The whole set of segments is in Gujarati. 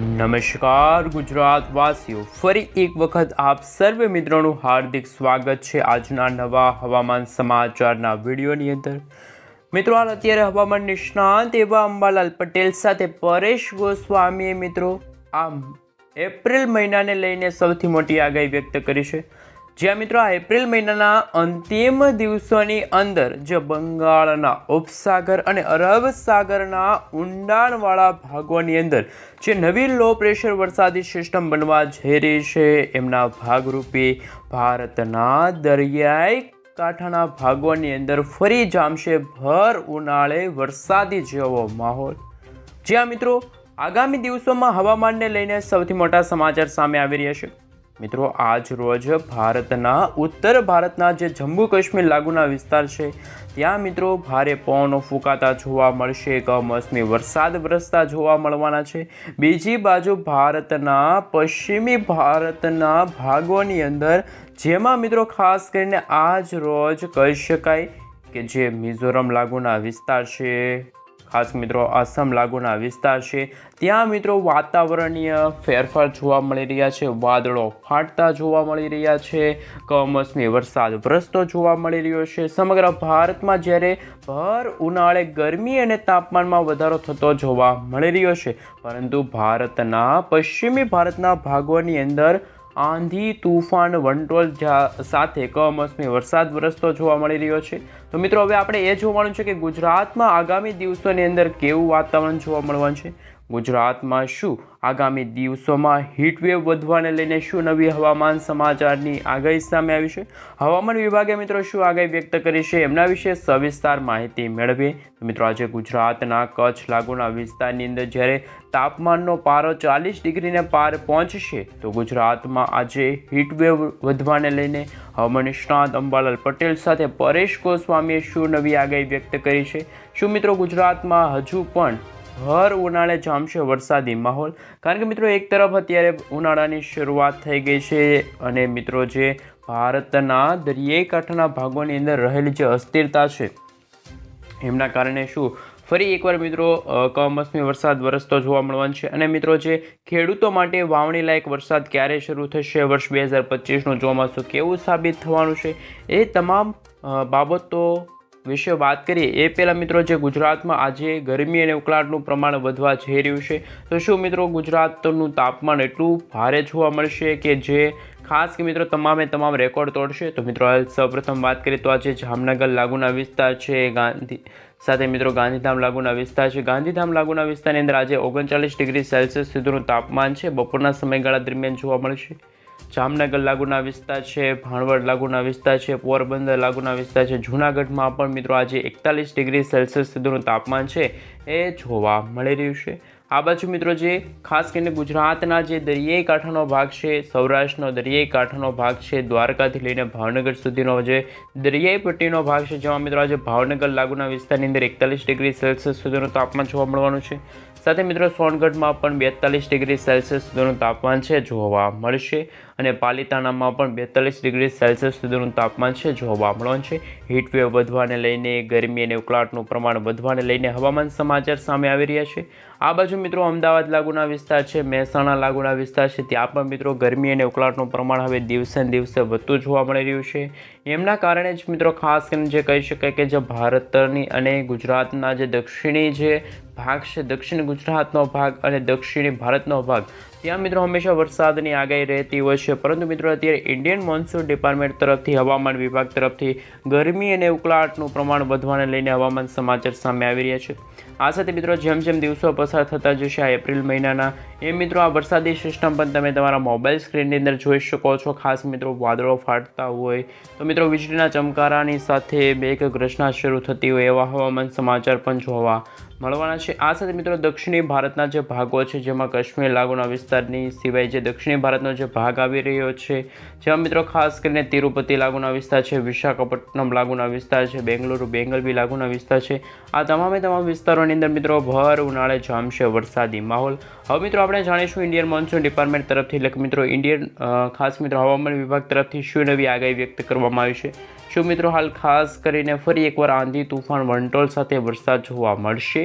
નમસ્કાર ગુજરાત વાસીઓ ફરી એક વખત આપ સર્વે મિત્રોનું હાર્દિક સ્વાગત છે આજના નવા હવામાન સમાચારના વિડીયોની અંદર. મિત્રો, હાલ અત્યારે હવામાન નિષ્ણાંત એવા અંબાલાલ પટેલ સાથે પરેશ ગોસ્વામીએ મિત્રો આમ એપ્રિલ મહિનાને લઈને સૌથી મોટી આગાહી વ્યક્ત કરી છે. જ્યાં મિત્રો આ એપ્રિલ મહિનાના અંતિમ દિવસોની અંદર જે બંગાળના ઉપસાગર અને અરબ સાગરના ઊંડાણવાળા ભાગોની અંદર જે નવી લો પ્રેશર વરસાદી સિસ્ટમ બનવા જઈ રહી છે, એમના ભાગરૂપે ભારતના દરિયાઈ કાંઠાના ભાગોની અંદર ફરી જામશે ભર ઉનાળે વરસાદી જેવો માહોલ. જ્યાં મિત્રો આગામી દિવસોમાં હવામાનને લઈને સૌથી મોટા સમાચાર સામે આવી રહ્યા છે. મિત્રો, આજ રોજ ભારતના, ઉત્તર ભારતના જે જમ્મુ કાશ્મીર લાગુના વિસ્તાર છે, ત્યાં મિત્રો ભારે પવનો ફૂંકાતા જોવા મળશે, કમોસમી વરસાદ વરસતા જોવા મળવાના છે. બીજી બાજુ ભારતના, પશ્ચિમી ભારતના ભાગોની અંદર, જેમાં મિત્રો ખાસ કરીને આજ રોજ કહી શકાય કે જે મિઝોરમ લાગુના વિસ્તાર છે. ખાસ મિત્રો આસામ લાગુના વિસ્તાર છે. ત્યાં મિત્રો વાતાવરણીય ફેરફાર જોવા મળી રહ્યા છે. વાદળો ફાટતા જોવા મળી રહ્યા છે. કમોસમી વરસાદ વરસતો જોવા મળી રહ્યો છે. સમગ્ર ભારતમાં જ્યારે ભર ઉનાળે ગરમી અને તાપમાનમાં વધારો થતો જોવા મળી રહ્યો છે. પરંતુ ભારતના, પશ્ચિમી ભારતના ભાગોની અંદર આંધી તુફાન વંટોળ સાથે કમોસમી વરસાદ વરસતો જોવા મળી રહ્યો છે. તો મિત્રો, હવે આપણે એ જોવાનું છે કે ગુજરાતમાં આગામી દિવસોની અંદર કેવું વાતાવરણ જોવા મળવાનું છે? ગુજરાતમાં શું આગામી દિવસોમાં હીટવેવ વધવાને લઈને શું નવી હવામાન સમાચારની આગાહી સામે આવી છે? હવામાન વિભાગે મિત્રો શું આગાહી વ્યક્ત કરી છે? એમના વિશે સવિસ્તાર માહિતી મેળવીએ. તો મિત્રો, આજે ગુજરાતના કચ્છ લાગુના વિસ્તારની અંદર જ્યારે તાપમાનનો પારો ચાલીસ ડિગ્રીને પાર પહોંચશે, તો ગુજરાતમાં આજે હીટવેવ વધવાને લઈને હવામાન નિષ્ણાત અંબાલાલ પટેલ સાથે પરેશ ગોસ્વામીએ શું નવી આગાહી વ્યક્ત કરી છે? શું મિત્રો, ગુજરાતમાં હજુ પણ ભર ઉનાળે જામશે વરસાદી માહોલ. કારણ કે મિત્રો, એક તરફ અત્યારે ઉનાળાની શરૂઆત થઈ ગઈ છે અને મિત્રો, જે ભારતના દરિયાઈકાંઠાના ભાગોની અંદર રહેલી જે અસ્થિરતા છે, એમના કારણે શું? ફરી એકવાર મિત્રો કમોસમી વરસાદ વરસતો જોવા મળવાનો છે. અને મિત્રો, જે ખેડૂતો માટે વાવણી લાયક વરસાદ ક્યારે શરૂ થશે, વર્ષ બે હજાર પચીસનું ચોમાસું કેવું સાબિત થવાનું છે, એ તમામ બાબતો વિશે વાત કરીએ, એ પહેલાં મિત્રો જે ગુજરાતમાં આજે ગરમી અને ઉકળાટનું પ્રમાણ વધવા જઈ રહ્યું છે, તો શું મિત્રો ગુજરાતનું તાપમાન એટલું ભારે જોવા મળશે કે જે ખાસ કે મિત્રો તમામે તમામ રેકોર્ડ તોડશે? તો મિત્રો હાલ સૌપ્રથમ વાત કરીએ તો આજે જામનગર લાગુના વિસ્તાર છે, ગાંધી સાથે મિત્રો ગાંધીધામ લાગુના વિસ્તાર છે. ગાંધીધામ લાગુના વિસ્તારની અંદર આજે ઓગણચાલીસ ડિગ્રી સેલ્સિયસ સુધીનું તાપમાન છે. બપોરના સમયગાળા દરમિયાન જોવા મળશે. જામનગર લાગુના વિસ્તાર છે, ભાણવડ લાગુના વિસ્તાર છે, પોરબંદર લાગુના વિસ્તાર છે. જૂનાગઢમાં પણ મિત્રો આજે એકતાલીસ ડિગ્રી સેલ્સિયસ સુધીનું તાપમાન છે એ જોવા મળી રહ્યું છે. આ બાજુ મિત્રો જે ખાસ કરીને ગુજરાતના જે દરિયાઈ કાંઠાનો ભાગ છે, સૌરાષ્ટ્રનો દરિયાઈ કાંઠાનો ભાગ છે, દ્વારકાથી લઈને ભાવનગર સુધીનો જે દરિયાઈ પટ્ટીનો ભાગ છે, જેમાં મિત્રો આજે ભાવનગર લાગુના વિસ્તારની અંદર એકતાલીસ ડિગ્રી સેલ્સિયસ સુધીનું તાપમાન જોવા મળવાનું છે. સાથે મિત્રો સોનગઢમાં પણ બેતાલીસ ડિગ્રી સેલ્સિયસ સુધીનું તાપમાન છે, જોવા મળશે. અને પાલિતાણામાં પણ બેતાલીસ ડિગ્રી સેલ્સિયસ સુધીનું તાપમાન છે. જોવા મળવાનું છે હીટવેવ વધવાને લઈને ગરમી અને ઉકળાટનું પ્રમાણ વધવાને લઈને હવામાન સમાચાર સામે આવી રહ્યા છે. આ બાજુ મિત્રો અમદાવાદ લાગુના વિસ્તાર છે, મહેસાણા લાગુના વિસ્તાર છે. ત્યાં પણ મિત્રો ગરમી અને ઉકળાટનું પ્રમાણ હવે દિવસે દિવસે વધતું જોવા મળી રહ્યું છે. એમના કારણે જ મિત્રો ખાસ કરીને જે કહી શકાય કે જે ભારતની અને ગુજરાતના જે દક્ષિણી જે ભાગ છે, દક્ષિણ ગુજરાતનો ભાગ અને દક્ષિણી ભારતનો ભાગ ત્યાં મિત્રો હંમેશા વરસાદની આગાહી રહેતી હોય છે. પરંતુ મિત્રો અત્યારે ઇન્ડિયન મોન્સૂન ડિપાર્ટમેન્ટ તરફથી, હવામાન વિભાગ તરફથી ગરમી અને ઉકળાટનું પ્રમાણ વધવાને લઈને હવામાન સમાચાર સામે આવી રહ્યા છે. આ સાથે મિત્રો જેમ જેમ દિવસો પસાર થતા જશે, આ એપ્રિલ મહિનાના એ મિત્રો આ વરસાદી સિસ્ટમ પણ તમે તમારા મોબાઈલ સ્ક્રીનની અંદર જોઈ શકો છો. ખાસ મિત્રો વાદળો ફાટતા હોય. તો મિત્રો વીજળીના ચમકારાની સાથે મેઘગર્જના શરૂ થતી હોય એવા હવામાન સમાચાર પણ જોવા મળવાના છે. આ સાથે મિત્રો દક્ષિણી ભારતના જે ભાગો છે, જેમાં કાશ્મીર લાગુના વિસ્તારની સિવાય જે દક્ષિણી ભારતનો જે ભાગ આવી રહ્યો છે, જેમાં મિત્રો ખાસ કરીને તિરુપતિ લાગુના વિસ્તાર છે, વિશાખાપટ્ટનમ લાગુના વિસ્તાર છે, બેંગલુરુ બેંગલબી લાગુના વિસ્તાર છે. આ તમામે તમામ વિસ્તારોની અંદર મિત્રો ભર ઉનાળે જામશે વરસાદી માહોલ. હવે મિત્રો આપણે જાણીશું ઇન્ડિયન મોન્સૂન ડિપાર્ટમેન્ટ તરફથી, એટલે મિત્રો ઇન્ડિયન ખાસ મિત્રો હવામાન વિભાગ તરફથી શું નવી આગાહી વ્યક્ત કરવામાં આવી છે? શું મિત્રો હાલ ખાસ કરીને ફરી એકવાર આંધી, તુફાન, વંટોળ સાથે વરસાદ જોવા મળશે?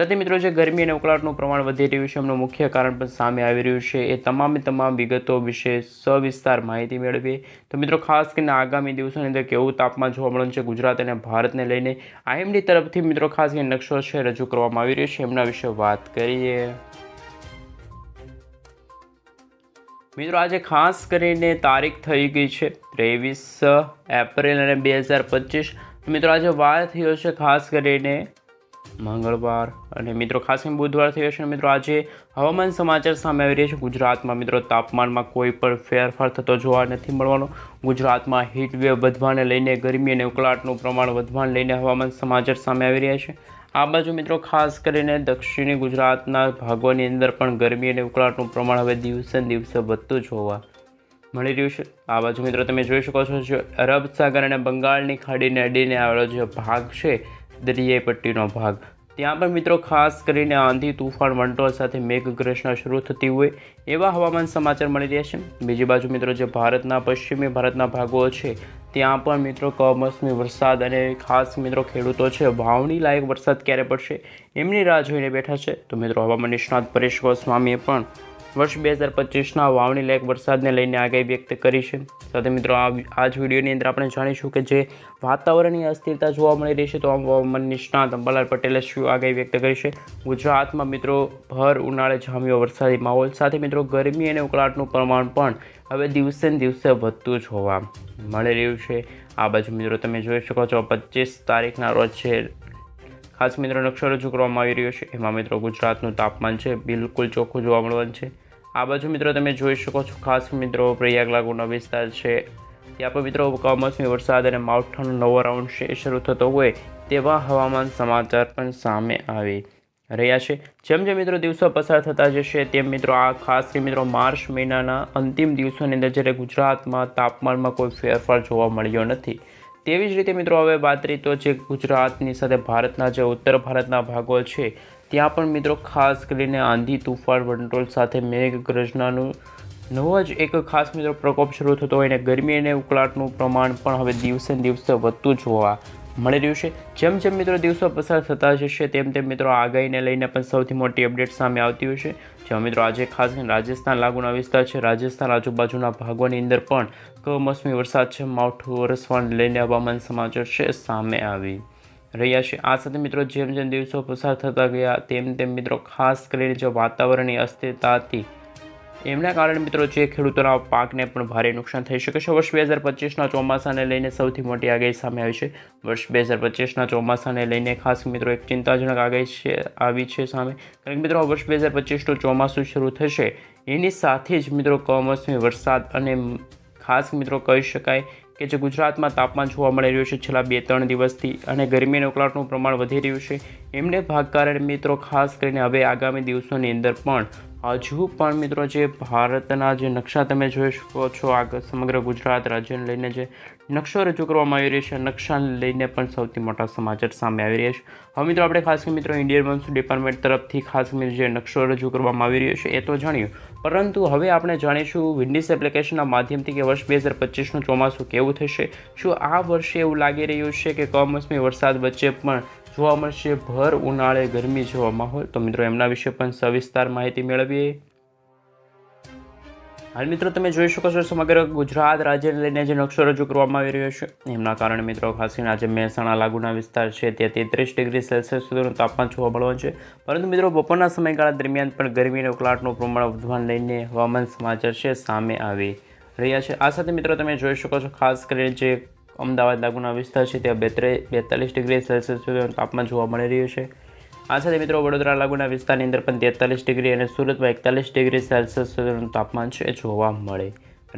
સાથે મિત્રો જે ગરમી અને ઉકળાટનું પ્રમાણ વધી રહ્યું છે, એમનું મુખ્ય કારણ પણ સામે આવી રહ્યું છે. એ તમામે તમામ વિગતો વિશે સવિસ્તાર માહિતી મેળવીએ. તો મિત્રો ખાસ કરીને આગામી દિવસોની અંદર કેવું તાપમાન જોવા મળવાનું છે ગુજરાત અને ભારતને લઈને? આઈએમડી તરફથી મિત્રો ખાસ કરીને નકશો છે રજૂ કરવામાં આવી રહ્યો છે, એમના વિશે વાત કરીએ. મિત્રો, આજે ખાસ કરીને તારીખ થઈ ગઈ છે ત્રેવીસ એપ્રિલ અને બે હજાર પચીસ. મિત્રો, આજે વાર થયો છે ખાસ કરીને મંગળવાર. અને મિત્રો, ખાસ કરીને બુધવાર થયો છે. મિત્રો, આજે હવામાન સમાચાર સામે આવી રહ્યા છે. ગુજરાતમાં મિત્રો, તાપમાનમાં કોઈ પણ ફેરફાર થતો જોવા નથી મળવાનો. ગુજરાતમાં હીટવેવ વધવાને લઈને ગરમી અને ઉકળાટનું પ્રમાણ વધવાને લઈને હવામાન સમાચાર સામે આવી રહ્યા છે. આ બાજુ મિત્રો ખાસ કરીને દક્ષિણી ગુજરાતના ભાગોની અંદર પણ ગરમી અને ઉકળાટનું પ્રમાણ હવે દિવસે દિવસે વધતું જોવા મળી રહ્યું છે. આ બાજુ મિત્રો તમે જોઈ શકો છો જે અરબ સાગર અને બંગાળની ખાડીને અડીને આવેલો જે ભાગ છે, દરિયાઈ પટ્ટીનો ભાગ. ત્યાં પણ મિત્રો ખાસ કરીને આંધી, તુફાન, વંટોળ સાથે મેઘગર્જના શરૂ થતી હોય એવા હવામાન સમાચાર મળી રહ્યા છે. બીજી બાજુ મિત્રો જે ભારતના પશ્ચિમી ભારતના ભાગો છે, ત્યાં પણ મિત્રો કમોસમી વરસાદ અને ખાસ મિત્રો ખેડૂતો છે વાવણી લાયક વરસાદ ક્યારે પડશે એમની રાહ જોઈને બેઠા છે. તો મિત્રો હવામાન નિષ્ણાત પરેશ ગોસ્વામીએ પણ વર્ષ બે હજાર પચીસના વાવણી લાયક વરસાદને લઈને આગાહી વ્યક્ત કરી છે. સાથે મિત્રો, આ જ વિડીયોની અંદર આપણે જાણીશું કે જે વાતાવરણની અસ્થિરતા જોવા મળી રહી છે, તો હવામાન નિષ્ણાત અંબાલાલ પટેલે શું આગાહી વ્યક્ત કરી છે? ગુજરાતમાં મિત્રો, ભર, ઉનાળે જામ્યો વરસાદી માહોલ. સાથે મિત્રો, ગરમી અને ઉકળાટનું પ્રમાણ પણ હવે દિવસે ને દિવસે વધતું જોવા મળી રહ્યું છે. આ બાજુ મિત્રો, તમે જોઈ શકો છો, પચીસ તારીખના રોજ છે ખાસ મિત્રો, નકશો રજૂ કરવામાં આવી રહ્યો છે. એમાં મિત્રો, ગુજરાતનું તાપમાન છે, બિલકુલ ચોખ્ખું જોવા મળવાનું છે. આ બાજુ મિત્રો, તમે જોઈ શકો છો, ખાસ મિત્રો પ્રયાગ લાગુનો વિસ્તાર છે. ત્યાં પણ મિત્રો, કમોસમી વરસાદ અને માવઠાનો નવો રાઉન્ડ છે શરૂ થતો હોય તેવા હવામાન સમાચાર પણ સામે આવી રહ્યા છે. જેમ જેમ મિત્રો, દિવસો પસાર થતા જશે, તેમ મિત્રો, આ ખાસ મિત્રો, માર્ચ મહિનાના અંતિમ દિવસોની અંદર જ્યારે ગુજરાતમાં તાપમાનમાં કોઈ ફેરફાર જોવા મળ્યો નથી. તેવી જ રીતે મિત્રો હવે વાત કરી તો જે ગુજરાતની સાથે ભારતના જે ઉત્તર ભારતના ભાગો છે, ત્યાં પણ મિત્રો ખાસ કરીને આંધી તુફાન વંટોળ સાથે મેઘગર્જનાનું નવો જ એક ખાસ મિત્રો પ્રકોપ શરૂ થતો હોય અને ગરમી અને ઉકળાટનું પ્રમાણ પણ હવે દિવસે દિવસે વધતું જોવા મળી રહ્યું છે. જેમ જેમ મિત્રો દિવસો પસાર થતા જશે, તેમ તેમ મિત્રો આગાહીને લઈને પણ સૌથી મોટી અપડેટ સામે આવતી હોય છે. જેમાં મિત્રો આજે ખાસ કરીને રાજસ્થાન લાગુના વિસ્તાર છે. રાજસ્થાન આજુબાજુના ભાગોની અંદર પણ કમોસમી વરસાદ છે. માવઠું વરસવાને લઈને હવામાન સમાચાર છે સામે આવી રહ્યા છે. આ સાથે મિત્રો જેમ જેમ દિવસો પસાર થતા ગયા, તેમ તેમ મિત્રો ખાસ કરીને જે વાતાવરણની અસ્થિરતા હતી એમના કારણે મિત્રો જે ખેડૂતોના પાકને પણ ભારે નુકસાન થઈ શકે છે. વર્ષ બે હજાર પચીસના ચોમાસાને લઈને સૌથી મોટી આગાહી સામે આવી છે. વર્ષ બે હજાર પચીસના ચોમાસાને લઈને ખાસ મિત્રો એક ચિંતાજનક આગાહી છે, આવી છે સામે. કારણ કે મિત્રો વર્ષ બે હજાર પચીસનું ચોમાસું શરૂ થશે. એની સાથે જ મિત્રો કમોસમી વરસાદ અને ખાસ મિત્રો કહી શકાય કે જે ગુજરાતમાં તાપમાન જોવા મળી રહ્યું છે, છેલ્લા બે ત્રણ દિવસથી અને ગરમીનો ઉકળાટનું પ્રમાણ વધી રહ્યું છે. એમને ભાગ કારણે મિત્રો ખાસ કરીને હવે આગામી દિવસોની અંદર પણ હજુ પણ મિત્રો જે ભારતના જે નકશા તમે જોઈ શકો છો, આગળ સમગ્ર ગુજરાત રાજ્યને લઈને જે નકશો રજૂ કરવામાં આવી રહ્યો છે, નકશાને લઈને પણ સૌથી મોટા સમાચાર સામે આવી રહ્યા છે. હવે મિત્રો આપણે ખાસ મિત્રો ઇન્ડિયન મોન્સૂન ડિપાર્ટમેન્ટ તરફથી ખાસ કરીને જે નકશો રજૂ કરવામાં આવી રહ્યો છે, એ તો જાણ્યું. પરંતુ હવે આપણે જાણીશું વિન્ડિસ એપ્લિકેશનના માધ્યમથી કે વર્ષ બે હજાર પચીસનું ચોમાસું કેવું થશે? શું આ વર્ષે એવું લાગી રહ્યું છે કે કમોસમી વરસાદ વચ્ચે પણ જોવા મળશે. ભર ઉનાળે ગરમી જેવો માહોલ. તો મિત્રો, એમના વિશે પણ સવિસ્તાર માહિતી મેળવીએ. હાલ મિત્રો, તમે જોઈ શકો છો સમગ્ર ગુજરાત રાજ્યને લઈને જે નકશો રજૂ કરવામાં આવી રહ્યો છે. એમના કારણે મિત્રો ખાસ કરીને આજે મહેસાણા લાગુના વિસ્તાર છે. ત્યાં તેત્રીસ ડિગ્રી સેલ્સિયસ સુધીનું તાપમાન જોવા મળવાનું છે. પરંતુ મિત્રો, બપોરના સમયગાળા દરમિયાન પણ ગરમી અને ઉકળાટનું પ્રમાણ વધવાને લઈને હવામાન સમાચાર છે સામે આવી રહ્યા છે. આ સાથે મિત્રો, તમે જોઈ શકો છો ખાસ કરીને જે અમદાવાદ લાગુના વિસ્તાર છે, ત્યાં બેત્રે, બેતાલીસ ડિગ્રી સેલ્સિયસ તાપમાન જોવા મળી રહ્યું છે. આ સાથે મિત્રો વડોદરા લાગુના વિસ્તારની અંદર પણ તેતાલીસ ડિગ્રી અને સુરતમાં એકતાલીસ ડિગ્રી સેલ્સિયસ તાપમાન છે, જોવા મળે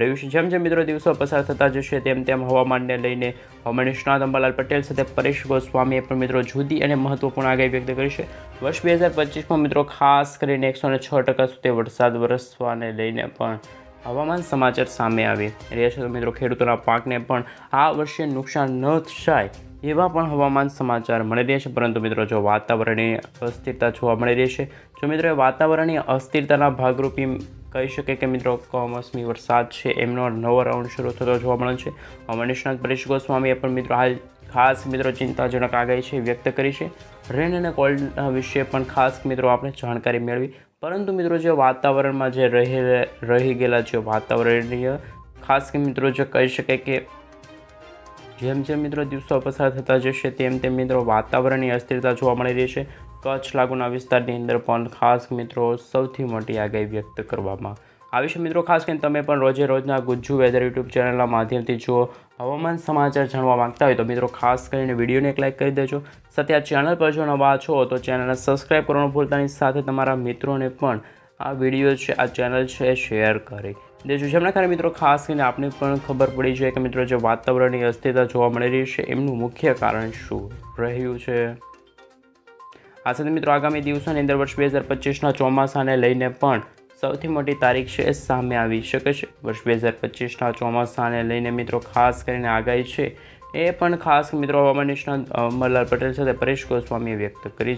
રહ્યું છે. જેમ જેમ મિત્રો દિવસો પસાર થતા જશે, તેમ તેમ હવામાનને લઈને હવામાન નિષ્ણાત અંબાલાલ પટેલ સાથે પરેશ ગોસ્વામીએ પણ મિત્રો જુદી અને મહત્વપૂર્ણ આગાહી વ્યક્ત કરી છે. વર્ષ બે હજાર પચીસમાં મિત્રો ખાસ કરીને એકસો છ ટકા સુધી વરસાદ વરસવાને લઈને પણ હવામાન સમાચાર સામે આવે. રહ્યા છે મિત્રો, ખેડૂતોના પાકને પણ આ વર્ષે નુકસાન ન થાય એવા પણ હવામાન સમાચાર મળી રહ્યા છે. પરંતુ મિત્રો, જો વાતાવરણની અસ્થિરતા જોવા મળી રહી છે, જો મિત્રો વાતાવરણની અસ્થિરતાના ભાગરૂપી કહી શકે કે મિત્રો, કમોસમી વરસાદ છે, એમનો નવો રાઉન્ડ શરૂ થતો જોવા મળે છે. નિષ્ણાત પરેશ ગોસ્વામીએ પણ મિત્રો, હાલ ખાસ મિત્રો ચિંતાજનક આગાહી છે, વ્યક્ત કરી છે. રેન અને કોલ્ડ વિશે પણ ખાસ મિત્રો આપણે જાણકારી મેળવી. પરંતુ મિત્રો જે વાતાવરણમાં જે રહી રહી ગયેલા જે વાતાવરણીય, ખાસ કે મિત્રો જે કહી શકાય કે જેમ જેમ મિત્રો દિવસો પસાર થતા જશે, તેમ તેમ મિત્રો વાતાવરણની અસ્થિરતા જોવા મળી રહી છે. કચ્છ લાગુના વિસ્તારની અંદર પણ ખાસ મિત્રો સૌથી મોટી આગાહી વ્યક્ત કરવામાં આવી છે મિત્રો, ખાસ કરીને તમે પણ રોજે રોજના ગુજ્જુ વેધર યુટ્યુબ ચેનલના માધ્યમથી જો હવામાન સમાચાર જાણવા માગતા હોય તો મિત્રો ખાસ કરીને વિડીયોને એક લાઇક કરી દેજો. સાથે આ ચેનલ પર જો નવા છો તો ચેનલને સબસ્ક્રાઈબ કરવાનું ભૂલતાની સાથે તમારા મિત્રોને પણ આ વીડિયો છે, આ ચેનલ છે શેર કરી દેજો. જેમના કારણે મિત્રો ખાસ કરીને આપને પણ ખબર પડી જાય કે મિત્રો જે વાતાવરણની અસ્થિરતા જોવા મળી રહી છે, એમનું મુખ્ય કારણ શું રહ્યું છે? આ સાથે મિત્રો આગામી દિવસોની અંદર વર્ષ બે હજાર પચીસના ચોમાસાને લઈને પણ સૌથી મોટી તારીખ છે એ સામે આવી શકે છે. વર્ષ બે હજાર પચીસના ચોમાસાને લઈને મિત્રો ખાસ કરીને આગાહી છે. એ પણ ખાસ મિત્રો હવામાન નિષ્ણાંત અમરલાલ પટેલ સાથે પરેશ ગોસ્વામીએ વ્યક્ત કરી